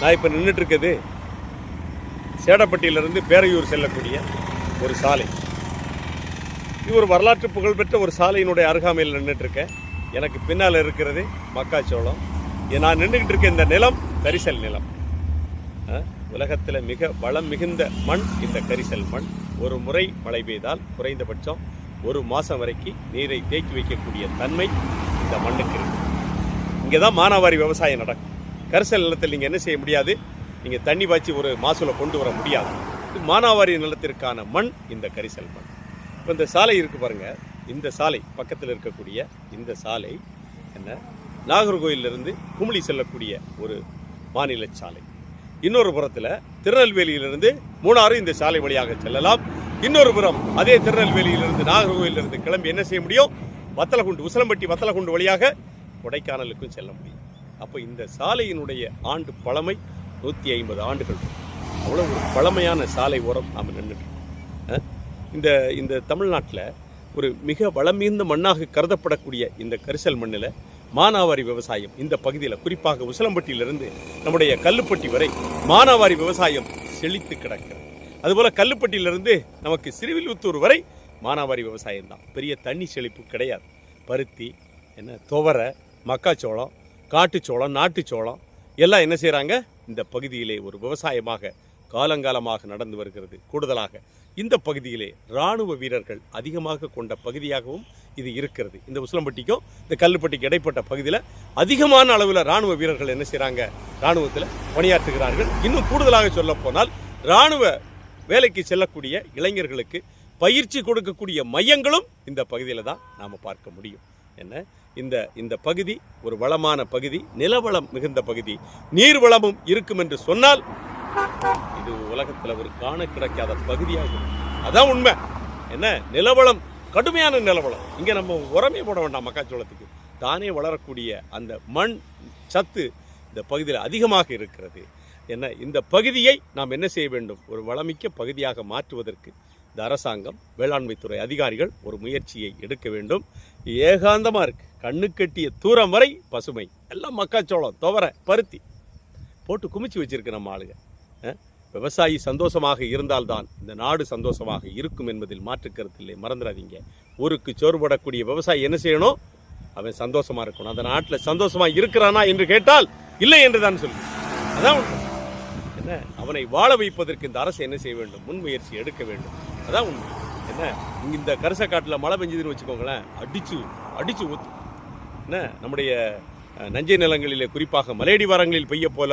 நான் இப்போ நின்றுட்டு சேடப்பட்டியிலிருந்து பேரையூர் செல்லக்கூடிய ஒரு சாலை. இது ஒரு வரலாற்று புகழ்பெற்ற ஒரு சாலையினுடைய அருகாமையில் நின்றுட்டுருக்கேன் எனக்கு பின்னால் இருக்கிறது மக்காச்சோளம். நான் நின்றுக்கிட்டு இருக்க இந்த நிலம் கரிசல் நிலம். உலகத்தில் மிக வளம் மிகுந்த மண் இந்த கரிசல் மண். ஒரு முறை மழை பெய்தால் குறைந்தபட்சம் ஒரு மாதம் வரைக்கும் நீரை தேக்கி வைக்கக்கூடிய தன்மை இந்த மண்ணுக்கு இருக்கு. இங்கே தான் மானாவாரி விவசாயம் நடக்கும். கரிசல் நிலத்தில் நீங்கள் என்ன செய்ய முடியாது? நீங்கள் தண்ணி பாய்ச்சி ஒரு மாசூலை கொண்டு வர முடியாது. இது மானாவாரி நிலத்திற்கான மண் இந்த கரிசல் மண். இப்போ இந்த சாலை இருக்கு பாருங்கள் இந்த சாலை பக்கத்தில் இருக்கக்கூடிய இந்த சாலை என்ன? நாகர்கோயிலிருந்து குமுளி செல்லக்கூடிய ஒரு மாநில சாலை. இன்னொரு புறத்தில் திருநெல்வேலியிலிருந்து மூணாறு இந்த சாலை வழியாக செல்லலாம். இன்னொரு புறம் அதே திருநெல்வேலியிலிருந்து நாகர்கோயிலிருந்து கிளம்பி என்ன செய்ய முடியும்? வத்தலகுண்டு உசலம்பட்டி வத்தலகுண்டு வழியாக கொடைக்கானலுக்கும் செல்ல முடியும். அப்போ இந்த சாலையினுடைய ஆண்டு பழமை நூற்றி ஐம்பது ஆண்டுகள். அவ்வளோ ஒரு பழமையான சாலை ஓரம் நாம் நின்றுட்டு இந்த இந்த தமிழ்நாட்டில் ஒரு மிக வளம் மிகுந்த மண்ணாக கருதப்படக்கூடிய இந்த கரிசல் மண்ணில் மானாவாரி விவசாயம் இந்த பகுதியில் குறிப்பாக உசிலம்பட்டியிலிருந்து நம்முடைய கல்லுப்பட்டி வரை மானாவாரி விவசாயம் செழித்து கிடக்கிறது. அதுபோல் கல்லுப்பட்டியிலிருந்து நமக்கு சிறுவில்புத்தூர் வரை மானாவாரி விவசாயம் தான் பெரிய தண்ணி செழிப்பு கிடையாது. பருத்தி என்ன துவரை மக்காச்சோளம் காட்டுச்சோளம் நாட்டுச்சோளம் எல்லாம் என்ன செய்கிறாங்க இந்த பகுதியிலே ஒரு விவசாயமாக காலங்காலமாக நடந்து வருகிறது. கூடுதலாக இந்த பகுதியிலே இராணுவ வீரர்கள் அதிகமாக கொண்ட பகுதியாகவும் இது இருக்கிறது. இந்த உசிலம்பட்டிக்கும் இந்த கல்லுப்பட்டிக்கு இடைப்பட்ட பகுதியில் அதிகமான அளவில் இராணுவ வீரர்கள் என்ன செய்கிறாங்க இராணுவத்தில் பணியாற்றுகிறார்கள். இன்னும் கூடுதலாக சொல்ல போனால் இராணுவ வேலைக்கு செல்லக்கூடிய இளைஞர்களுக்கு பயிற்சி கொடுக்கக்கூடிய மையங்களும் இந்த பகுதியில் தான் நாம் பார்க்க முடியும். என்ன? இந்த இந்த பகுதி ஒரு வளமான பகுதி நிலவளம் மிகுந்த பகுதி. நீர்வளமும் இருக்கும் என்று சொன்னால் இது உலகத்தில் ஒரு காண கிடைக்காத பகுதியாகும் அதான் உண்மை. என்ன? நிலவளம் கடுமையான நிலவளம். இங்கே நம்ம உரமே போட வேண்டாம் மக்காச்சோளத்துக்கு. தானே வளரக்கூடிய அந்த மண் சத்து இந்த பகுதியில் அதிகமாக இருக்கிறது. என்ன? இந்த பகுதியை நாம் என்ன செய்ய வேண்டும்? ஒரு வளமிக்க பகுதியாக மாற்றுவதற்கு இந்த அரசாங்கம் வேளாண்மைத்துறை அதிகாரிகள் ஒரு முயற்சியை எடுக்க வேண்டும். ஏகாந்தமாக இருக்கு. கண்ணு கட்டிய தூரம் வரை பசுமை. எல்லாம் மக்காச்சோளம் துவரை பருத்தி. போட்டு குமிச்சு வச்சிருக்கு நம்ம ஆளுங்க. விவசாயி சந்தோஷமாக இருந்தால்தான் இந்த நாடு சந்தோஷமாக இருக்கும் என்பதில் மாற்று இல்லை. மறந்துடாதீங்க. ஊருக்கு சோறுபடக்கூடிய விவசாயி என்ன செய்யணும்? அவன் சந்தோஷமா இருக்கணும். அந்த நாட்டில் சந்தோஷமா இருக்கிறானா என்று கேட்டால் இல்லை என்று தான் சொல்லு அதான் என்ன? அவனை வாழ வைப்பதற்கு இந்த அரசு என்ன செய்ய வேண்டும்? முன்முயற்சி எடுக்க வேண்டும். அதான் உண்மை. என்ன? இங்கே இந்த கரிசக்காட்டில் மழை பெஞ்சதுன்னு வச்சுக்கோங்களேன் அடிச்சு அடிச்சு ஊத்து. என்ன? நம்முடைய நஞ்சை நிலங்களிலே குறிப்பாக மலையடி வாரங்களில் பெய்ய போல